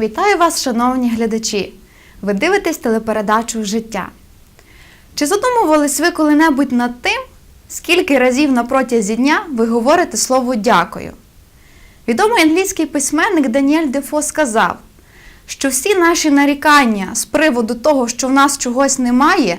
Вітаю вас, шановні глядачі! Ви дивитесь телепередачу Життя. Чи задумувались ви коли-небудь над тим, скільки разів на протязі дня ви говорите слово дякую? Відомий англійський письменник Даніель Дефо сказав, що всі наші нарікання з приводу того, що в нас чогось немає,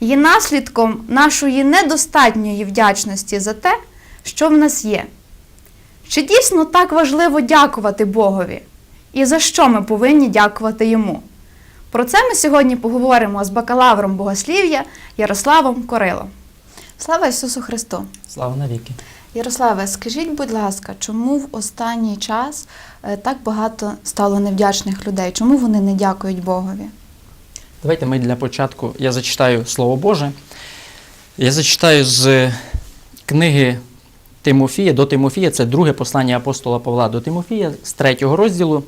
є наслідком нашої недостатньої вдячності за те, що в нас є. Чи дійсно так важливо дякувати Богові? І за що ми повинні дякувати йому? Про це ми сьогодні поговоримо з бакалавром богослів'я Ярославом Корилом. Слава Ісусу Христу! Слава навіки. Ярославе, скажіть, будь ласка, чому в останній час е, так багато стало невдячних людей? Чому вони не дякують Богові? Давайте ми для початку я зачитаю Слово Боже. Я зачитаю з книги Тимофія до Тимофія, це друге послання апостола Павла до Тимофія з третього розділу,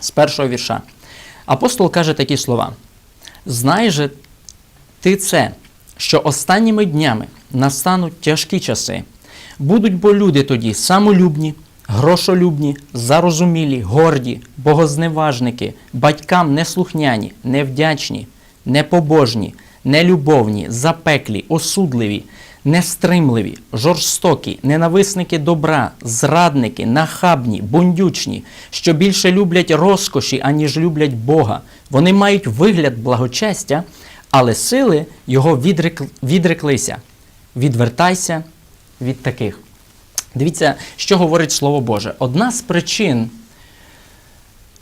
з першого вірша. Апостол каже такі слова: Знай же ти це, що останніми днями настануть тяжкі часи. Будуть бо люди тоді самолюбні, грошолюбні, зарозумілі, горді, богозневажники, батькам неслухняні, невдячні, непобожні, нелюбовні, запеклі, осудливі, нестримливі, жорстокі, ненависники добра, зрадники, нахабні, бундючні, що більше люблять розкоші, аніж люблять Бога. Вони мають вигляд благочестя, але сили його відрек... відреклися. Відвертайся від таких. Дивіться, що говорить Слово Боже. Одна з причин,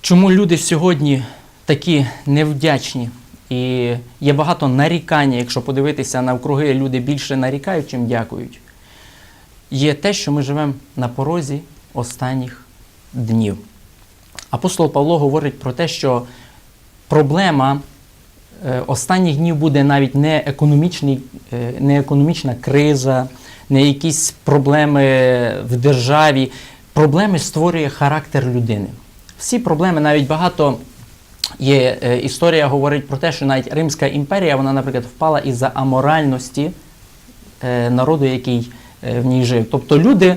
чому люди сьогодні такі невдячні, і є багато нарікання, якщо подивитися навкруги, люди більше нарікають, чим дякують, є те, що ми живемо на порозі останніх днів. Апостол Павло говорить про те, що проблема е, останніх днів буде навіть не, е, не економічна криза, не якісь проблеми в державі. Проблеми створює характер людини. Всі проблеми, навіть багато є е, історія говорить про те, що навіть Римська імперія, вона, наприклад, впала із-за аморальності е, народу, який е, в ній жив. Тобто люди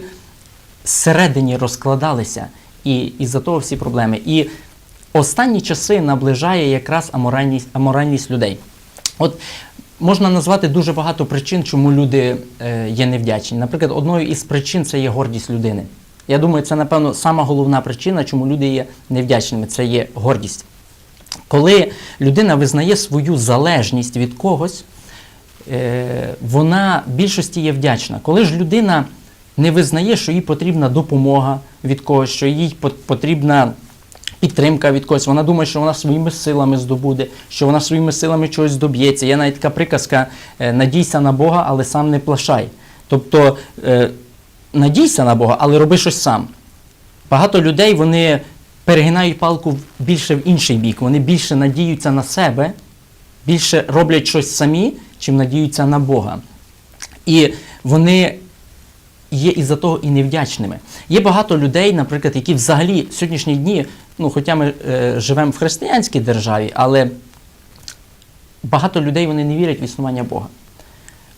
зсередині розкладалися, і із-за того всі проблеми. І останні часи наближає якраз аморальність, аморальність людей. От можна назвати дуже багато причин, чому люди е, є невдячні. Наприклад, одною із причин це є гордість людини. Я думаю, це, напевно, сама головна причина, чому люди є невдячними, це є гордість. Коли людина визнає свою залежність від когось, е, вона в більшості є вдячна. Коли ж людина не визнає, що їй потрібна допомога від когось, що їй потрібна підтримка від когось, вона думає, що вона своїми силами здобуде, що вона своїми силами чогось доб'ється. Є навіть така приказка: е, надійся на Бога, але сам не плашай. Тобто е, надійся на Бога, але роби щось сам. Багато людей вони перегинають палку більше в інший бік. Вони більше надіються на себе, більше роблять щось самі, чим надіються на Бога. І вони є із-за того і невдячними. Є багато людей, наприклад, які взагалі в сьогоднішні дні, ну, хоча ми е, живемо в християнській державі, але багато людей вони не вірять в існування Бога.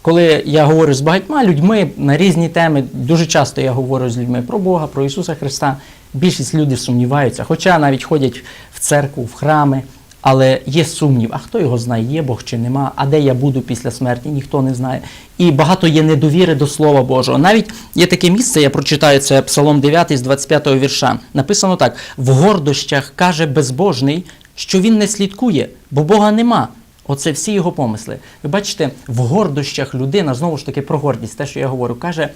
Коли я говорю з багатьма людьми на різні теми, дуже часто я говорю з людьми про Бога, про Ісуса Христа. Більшість людей сумніваються, хоча навіть ходять в церкву, в храми, але є сумнів, а хто його знає, є Бог чи нема, а де я буду після смерті, ніхто не знає. І багато є недовіри до Слова Божого. Навіть є таке місце, я прочитаю це Псалом 9 з 25 вірша. Написано так: в гордощах каже безбожний, що він не слідкує, бо Бога нема. Оце всі його помисли. Ви бачите, в гордощах людина, знову ж таки про гордість, те, що я говорю, каже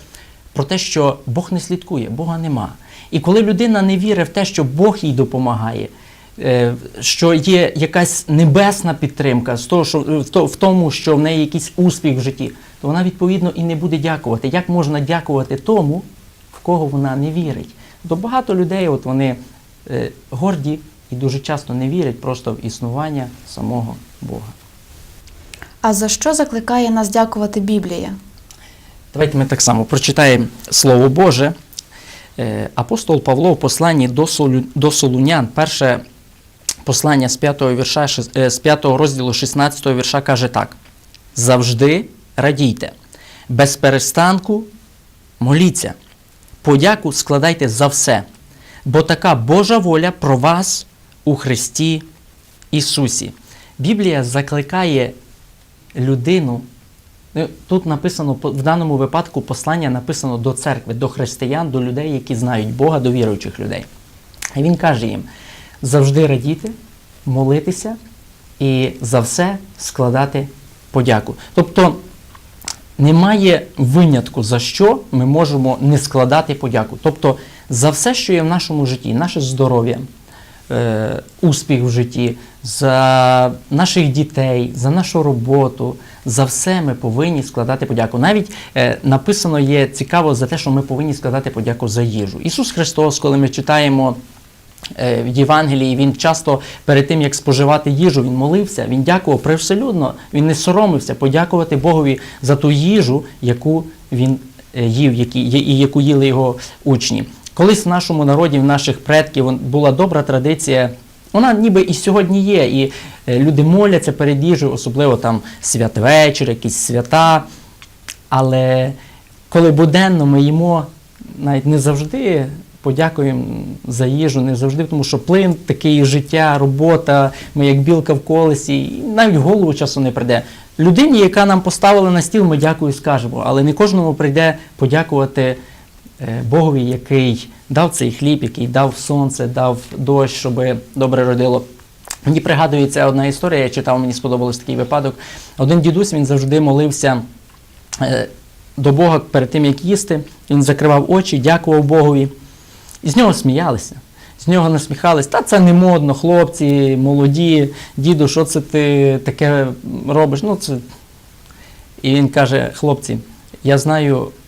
про те, що Бог не слідкує, Бога нема. І коли людина не вірить в те, що Бог їй допомагає, е, що є якась небесна підтримка з того, що, в тому, що в неї якийсь успіх в житті, то вона відповідно і не буде дякувати. Як можна дякувати тому, в кого вона не вірить? То багато людей, от вони е, горді і дуже часто не вірять просто в існування самого Бога. А за що закликає нас дякувати Біблія? Давайте ми так само прочитаємо Слово Боже. Е, Апостол Павло в посланні до, Солунян, перше послання з 5 вірша, е, з 5 розділу 16 вірша каже так: Завжди радійте, без перестанку моліться, подяку складайте за все, бо така Божа воля про вас у Христі Ісусі. Біблія закликає людину. ну, Тут написано в даному випадку послання написано до церкви, до християн, до людей, які знають Бога, до віруючих людей. І він каже їм завжди радіти, молитися і за все складати подяку. Тобто немає винятку, за що ми можемо не складати подяку. Тобто за все, що є в нашому житті, наше здоров'я, е, успіх в житті, за наших дітей, за нашу роботу, за все ми повинні складати подяку. Навіть е, написано є цікаво за те, що ми повинні складати подяку за їжу. Ісус Христос, коли ми читаємо е, в Євангелії він часто перед тим, як споживати їжу, він молився, він дякував привселюдно, він не соромився подякувати Богові за ту їжу, яку він е, їв, які, і яку їли його учні. Колись в нашому народі, в наших предків була добра традиція. Вона ніби і сьогодні є, і е, люди моляться перед їжею, особливо там святвечір, якісь свята. Але коли буденно ми їмо, навіть не завжди подякуємо за їжу, не завжди, тому що плин такий життя, робота, ми як білка в колесі, і навіть в голову часу не прийде. Людині, яка нам поставила на стіл, ми дякую скажемо, але не кожному прийде подякувати Богові, який дав цей хліб, який дав сонце, дав дощ, щоб добре родило. Мені пригадується одна історія, я читав, мені сподобався такий випадок. Один дідусь він завжди молився е, до Бога перед тим, як їсти. Він закривав очі, дякував Богові. І з нього сміялися. З нього насміхались, та це не модно, хлопці, молоді, діду, що це ти таке робиш? Ну, це... І він каже: хлопці, я знаю е,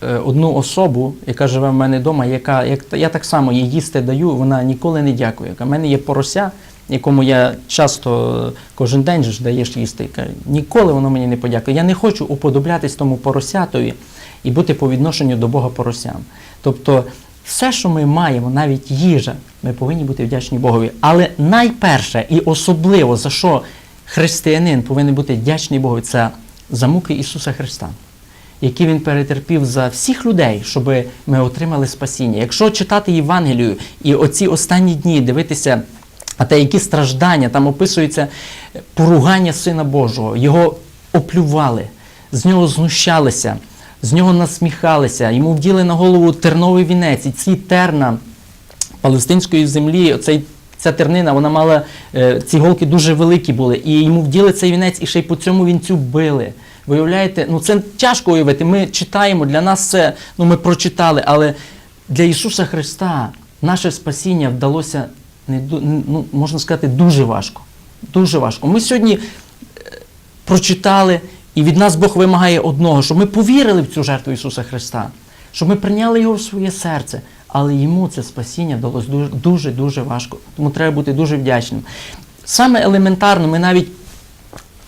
одну особу, яка живе в мене вдома, яка як, я так само їй їсти даю, вона ніколи не дякує. У мене є порося, якому я часто е, кожен день ж даєш їсти. Ніколи воно мені не подякує. Я не хочу уподоблятись тому поросятові і бути по відношенню до Бога поросям. Тобто, все, що ми маємо, навіть їжа, ми повинні бути вдячні Богові. Але найперше і особливо за що християнин повинен бути вдячний Богові, це за муки Ісуса Христа які він перетерпів за всіх людей, щоб ми отримали спасіння. Якщо читати Євангелію і оці останні дні дивитися, а те, які страждання, там описується поругання Сина Божого, його оплювали, з нього знущалися, з нього насміхалися, йому вділи на голову терновий вінець, і ці терна палестинської землі, оцей, ця тернина, вона мала, е, ці голки дуже великі були, і йому вділи цей вінець, і ще й по цьому вінцю били. Виявляєте, ну це тяжко уявити. Ми читаємо, для нас це, ну ми прочитали, але для Ісуса Христа наше спасіння вдалося не ну, можна сказати, дуже важко. Дуже важко. Ми сьогодні е, прочитали, і від нас Бог вимагає одного, щоб ми повірили в цю жертву Ісуса Христа, щоб ми прийняли його в своє серце. Але йому це спасіння далось дуже дуже дуже важко. Тому треба бути дуже вдячним. Саме елементарно, ми навіть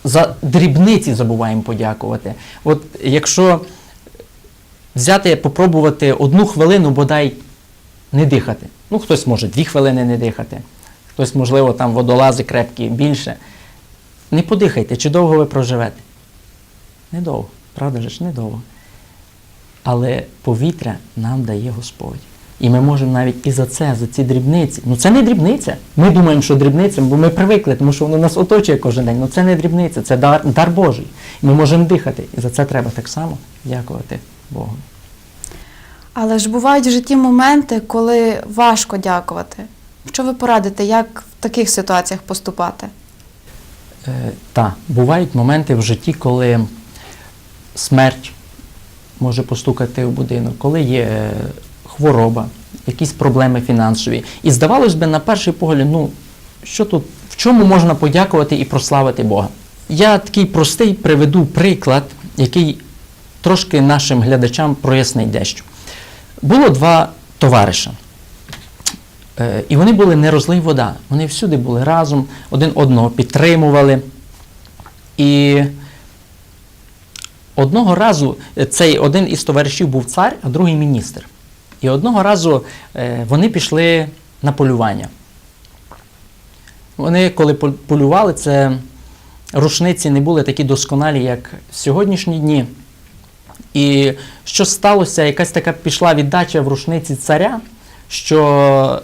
за дрібниці забуваємо подякувати. От якщо взяти, попробувати одну хвилину бодай не дихати. Ну, хтось може дві хвилини не дихати, хтось, можливо, там водолази крепкі більше. Не подихайте, чи довго ви проживете? Недовго, правда ж, недовго. Але повітря нам дає Господь. І ми можемо навіть і за це, за ці дрібниці. Ну це не дрібниця. Ми думаємо, що дрібниця, бо ми привикли, тому що воно нас оточує кожен день. Ну це не дрібниця, це дар, дар Божий. І ми можемо дихати. І за це треба так само дякувати Богу. Але ж бувають в житті моменти, коли важко дякувати. Що ви порадите, як в таких ситуаціях поступати? Е, та, бувають моменти в житті, коли смерть може постукати в будинок, коли є е, хвороба, якісь проблеми фінансові. І здавалось би, на перший погляд, ну, що тут, в чому можна подякувати і прославити Бога? Я такий простий приведу приклад, який трошки нашим глядачам прояснить дещо. Було два товариша. Е, І вони були не розлий вода. Вони всюди були разом, один одного підтримували. І одного разу цей один із товаришів був цар, а другий міністр. І одного разу е, вони пішли на полювання. Вони, коли полювали, це рушниці не були такі досконалі, як в сьогоднішні дні. І що сталося, якась така пішла віддача в рушниці царя, що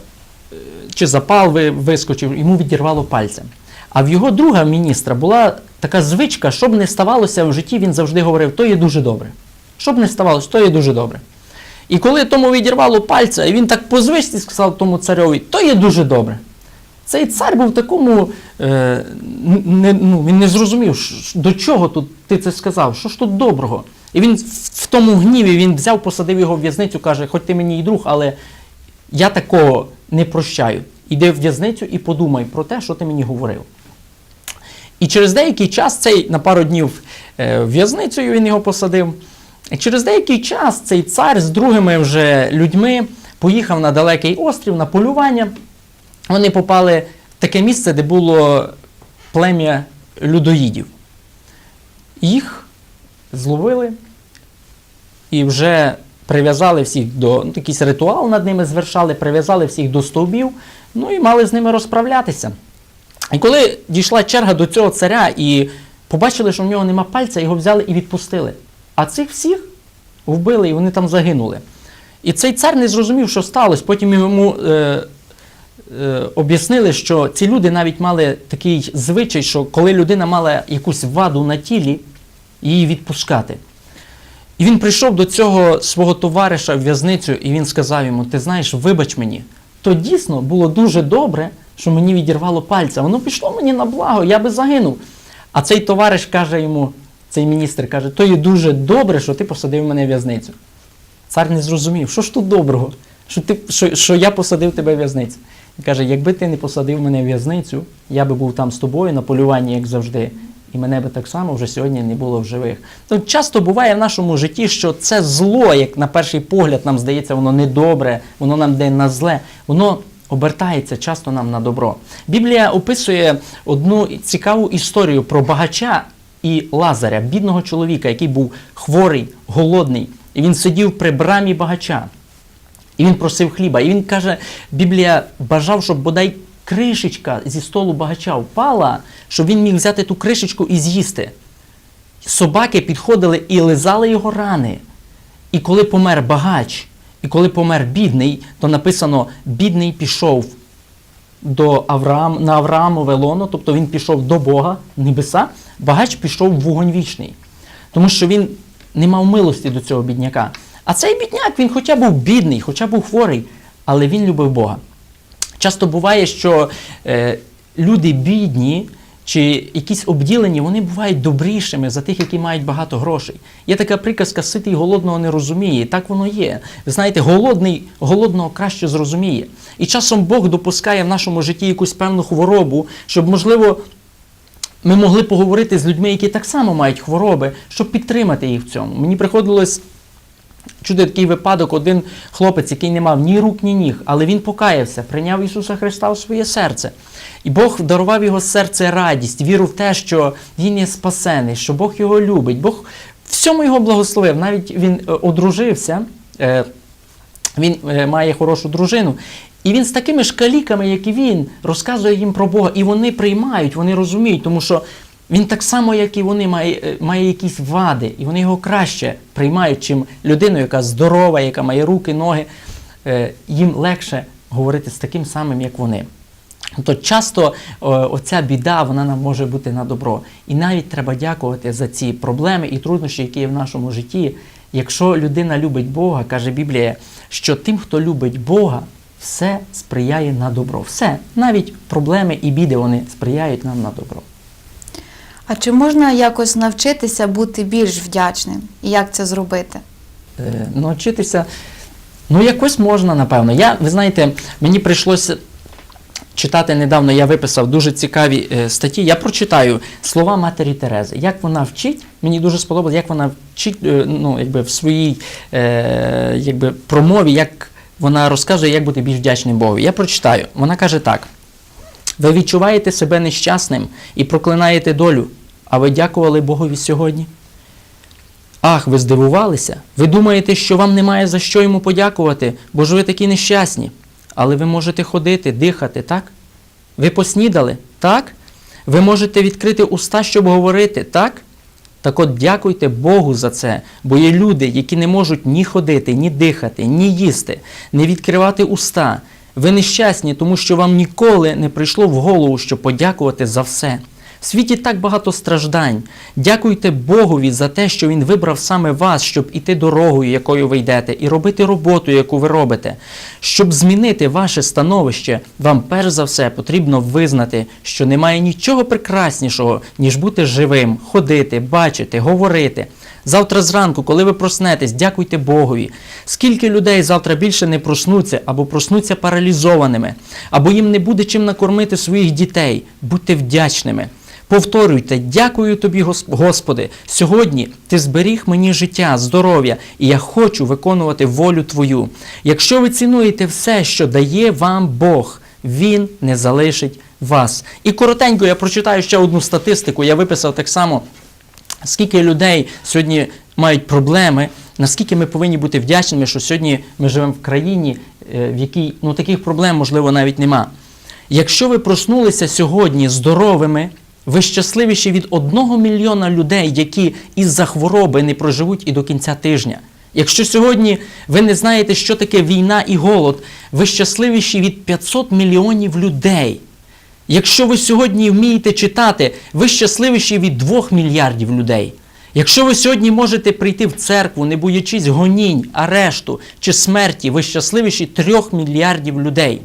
е, чи запал вискочив, йому відірвало пальцем. А в його друга міністра була така звичка, щоб не ставалося в житті, він завжди говорив, то є дуже добре. Щоб не ставалося, то є дуже добре. І коли тому відірвало пальця, і він так по звичці сказав тому цареві, то є дуже добре. Цей цар був такому, е, не, ну, він не зрозумів, до чого тут ти це сказав, що ж тут доброго. І він в, тому гніві він взяв, посадив його в в'язницю, каже, хоч ти мені і друг, але я такого не прощаю. Іди в в'язницю і подумай про те, що ти мені говорив. І через деякий час цей на пару днів е, в він його посадив. Через деякий час цей цар з другими вже людьми поїхав на далекий острів на полювання. Вони попали в таке місце, де було плем'я людоїдів. Їх зловили і вже прив'язали всіх до ну, якийсь ритуал над ними звершали, прив'язали всіх до стовбів, ну і мали з ними розправлятися. І коли дійшла черга до цього царя і побачили, що в нього нема пальця, його взяли і відпустили. А цих всіх вбили, і вони там загинули. І цей цар не зрозумів, що сталося. Потім йому е, е, об'яснили, що ці люди навіть мали такий звичай, що коли людина мала якусь ваду на тілі, її відпускати. І він прийшов до цього свого товариша в в'язницю, і він сказав йому: Ти знаєш, вибач мені, то дійсно було дуже добре, що мені відірвало пальця. Воно пішло мені на благо, я би загинув. А цей товариш каже йому, цей міністр каже, то є дуже добре, що ти посадив мене в в'язницю. Цар не зрозумів, що ж тут доброго, що, ти, що, що я посадив тебе в в'язницю. Він каже, якби ти не посадив мене в в'язницю, я би був там з тобою на полюванні, як завжди, і мене би так само вже сьогодні не було в живих. То часто буває в нашому житті, що це зло, як на перший погляд нам здається, воно недобре, воно нам йде на зле, воно обертається часто нам на добро. Біблія описує одну цікаву історію про багача і Лазаря, бідного чоловіка, який був хворий, голодний, і він сидів при брамі багача. І він просив хліба. І він каже, Біблія бажав, щоб бодай кришечка зі столу багача впала, щоб він міг взяти ту кришечку і з'їсти. Собаки підходили і лизали його рани. І коли помер багач, і коли помер бідний, то написано, бідний пішов до Авраам, на Авраамове лоно, тобто він пішов до Бога, небеса, багач пішов в вогонь вічний. Тому що він не мав милості до цього бідняка. А цей бідняк, він хоча був бідний, хоча був хворий, але він любив Бога. Часто буває, що е, люди бідні чи якісь обділені, вони бувають добрішими за тих, які мають багато грошей. Є така приказка ситий голодного не розуміє. І так воно є. Ви знаєте, голодний голодного краще зрозуміє. І часом Бог допускає в нашому житті якусь певну хворобу, щоб, можливо, ми могли поговорити з людьми, які так само мають хвороби, щоб підтримати їх в цьому. Мені приходилось чути такий випадок, один хлопець, який не мав ні рук, ні ніг, але він покаявся, прийняв Ісуса Христа в своє серце. І Бог дарував його серце радість, віру в те, що він є спасений, що Бог його любить. Бог всьому його благословив. Навіть він е, одружився, е, він е, має хорошу дружину. І він з такими ж каліками, як і він, розказує їм про Бога. І вони приймають, вони розуміють, тому що він так само, як і вони, має, е, має якісь вади, і вони його краще приймають, чим людину, яка здорова, яка має руки, ноги. Е, Їм легше говорити з таким самим, як вони. То часто оця біда вона нам може бути на добро. І навіть треба дякувати за ці проблеми і труднощі, які є в нашому житті. Якщо людина любить Бога, каже Біблія, що тим, хто любить Бога, все сприяє на добро. Все, навіть проблеми і біди вони сприяють нам на добро. А чи можна якось навчитися бути більш вдячним? І як це зробити? Е, навчитися, ну якось можна, напевно. Я, ви знаєте, мені прийшлося читати недавно, я виписав дуже цікаві е, статті. Я прочитаю слова матері Терези. Як вона вчить, мені дуже сподобалось, як вона вчить е, ну, якби в своїй е, якби, промові, як вона розказує, як бути більш вдячним Богу. Я прочитаю. Вона каже так: ви відчуваєте себе нещасним і проклинаєте долю, а ви дякували Богові сьогодні? Ах, ви здивувалися? Ви думаєте, що вам немає за що йому подякувати, бо ж ви такі нещасні. Але ви можете ходити, дихати, так? Ви поснідали, так? Ви можете відкрити уста, щоб говорити, так? Так от дякуйте Богу за це, бо є люди, які не можуть ні ходити, ні дихати, ні їсти, не відкривати уста. Ви нещасні, тому що вам ніколи не прийшло в голову, щоб подякувати за все. В світі так багато страждань. Дякуйте Богові за те, що Він вибрав саме вас, щоб іти дорогою, якою ви йдете, і робити роботу, яку ви робите. Щоб змінити ваше становище, вам перш за все потрібно визнати, що немає нічого прекраснішого, ніж бути живим, ходити, бачити, говорити. Завтра зранку, коли ви проснетесь, дякуйте Богові. Скільки людей завтра більше не проснуться або проснуться паралізованими, або їм не буде чим накормити своїх дітей. Будьте вдячними. Повторюйте, дякую тобі, Господи. Сьогодні ти зберіг мені життя, здоров'я, і я хочу виконувати волю Твою. Якщо ви цінуєте все, що дає вам Бог, Він не залишить вас. І коротенько я прочитаю ще одну статистику. Я виписав так само скільки людей сьогодні мають проблеми, наскільки ми повинні бути вдячними, що сьогодні ми живемо в країні, е, в якій ну, таких проблем, можливо, навіть нема. Якщо ви проснулися сьогодні здоровими, ви щасливіші від одного мільйона людей, які із-за хвороби не проживуть і до кінця тижня. Якщо сьогодні ви не знаєте, що таке війна і голод, ви щасливіші від 500 мільйонів людей. Якщо ви сьогодні вмієте читати, ви щасливіші від 2 мільярдів людей. Якщо ви сьогодні можете прийти в церкву, не боячись гонінь, арешту чи смерті, ви щасливіші 3 мільярдів людей.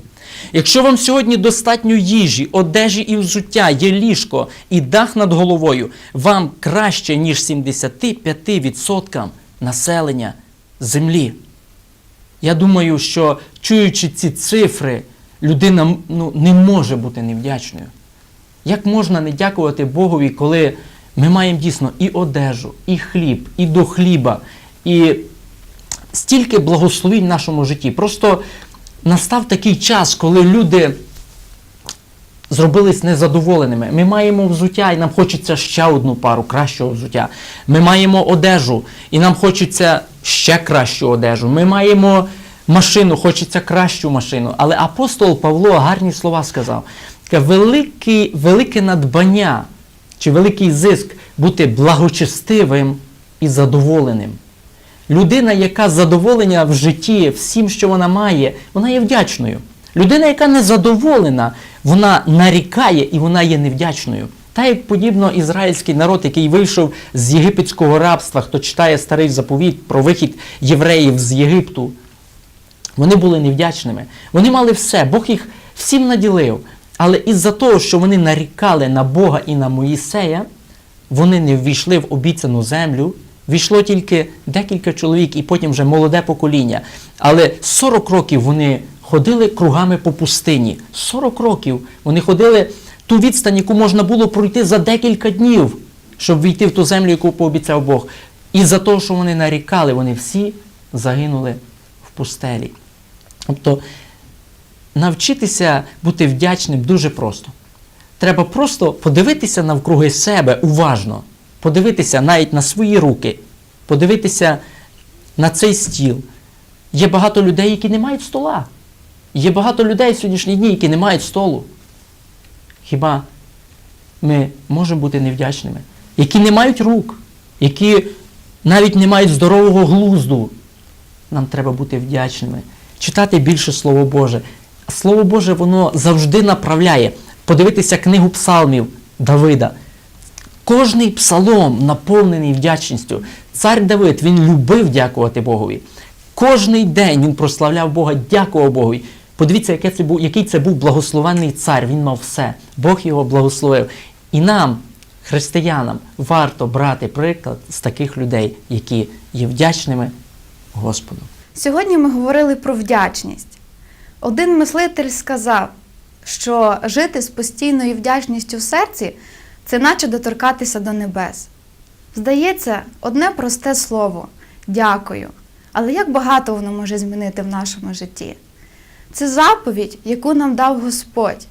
Якщо вам сьогодні достатньо їжі, одежі і взуття, є ліжко і дах над головою, вам краще, ніж 75% населення землі. Я думаю, що чуючи ці цифри, людина ну, не може бути невдячною. Як можна не дякувати Богові, коли ми маємо дійсно і одежу, і хліб, і до хліба, і стільки благословень в нашому житті. Просто настав такий час, коли люди зробились незадоволеними. Ми маємо взуття, і нам хочеться ще одну пару кращого взуття. Ми маємо одежу, і нам хочеться ще кращу одежу. Ми маємо машину, хочеться кращу машину. Але апостол Павло гарні слова сказав. Велике, велике надбання чи великий зиск бути благочестивим і задоволеним. Людина, яка задоволена в житті всім, що вона має, вона є вдячною. Людина, яка не задоволена, вона нарікає і вона є невдячною. Та як подібно ізраїльський народ, який вийшов з єгипетського рабства, хто читає старий заповіт про вихід євреїв з Єгипту, вони були невдячними. Вони мали все, Бог їх всім наділив. Але із-за того, що вони нарікали на Бога і на Моїсея, вони не ввійшли в обіцяну землю. Війшло тільки декілька чоловік і потім вже молоде покоління. Але 40 років вони ходили кругами по пустині. 40 років вони ходили ту відстань, яку можна було пройти за декілька днів, щоб війти в ту землю, яку пообіцяв Бог. І за те, що вони нарікали, вони всі загинули в пустелі. Тобто навчитися бути вдячним дуже просто. Треба просто подивитися навкруги себе уважно, подивитися навіть на свої руки, подивитися на цей стіл. Є багато людей, які не мають стола. Є багато людей в сьогоднішні дні, які не мають столу. Хіба ми можемо бути невдячними? Які не мають рук, які навіть не мають здорового глузду. Нам треба бути вдячними, читати більше Слово Боже. Слово Боже, воно завжди направляє. Подивитися книгу псалмів Давида. Кожний псалом наповнений вдячністю. Цар Давид він любив дякувати Богові. Кожний день він прославляв Бога, дякував Богові. Подивіться, який це був, який це був благословенний цар. Він мав все. Бог його благословив. І нам, християнам, варто брати приклад з таких людей, які є вдячними Господу. Сьогодні ми говорили про вдячність. Один мислитель сказав, що жити з постійною вдячністю в серці це наче доторкатися до небес. Здається, одне просте слово дякую. Але як багато воно може змінити в нашому житті? Це заповідь, яку нам дав Господь.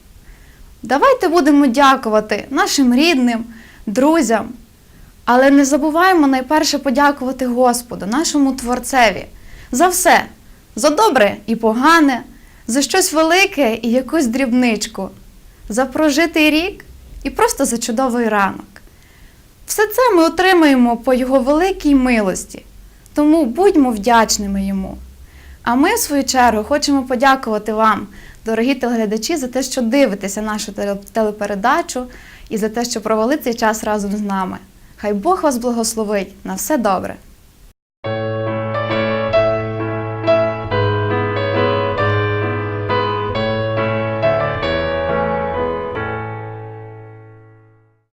Давайте будемо дякувати нашим рідним, друзям, але не забуваємо найперше подякувати Господу, нашому Творцеві, за все, за добре і погане, за щось велике і якусь дрібничку, за прожитий рік і просто за чудовий ранок. Все це ми отримаємо по Його великій милості, тому будьмо вдячними йому. А ми, в свою чергу, хочемо подякувати вам дорогі телеглядачі, за те, що дивитеся нашу телепередачу і за те, що провели цей час разом з нами. Хай Бог вас благословить на все добре.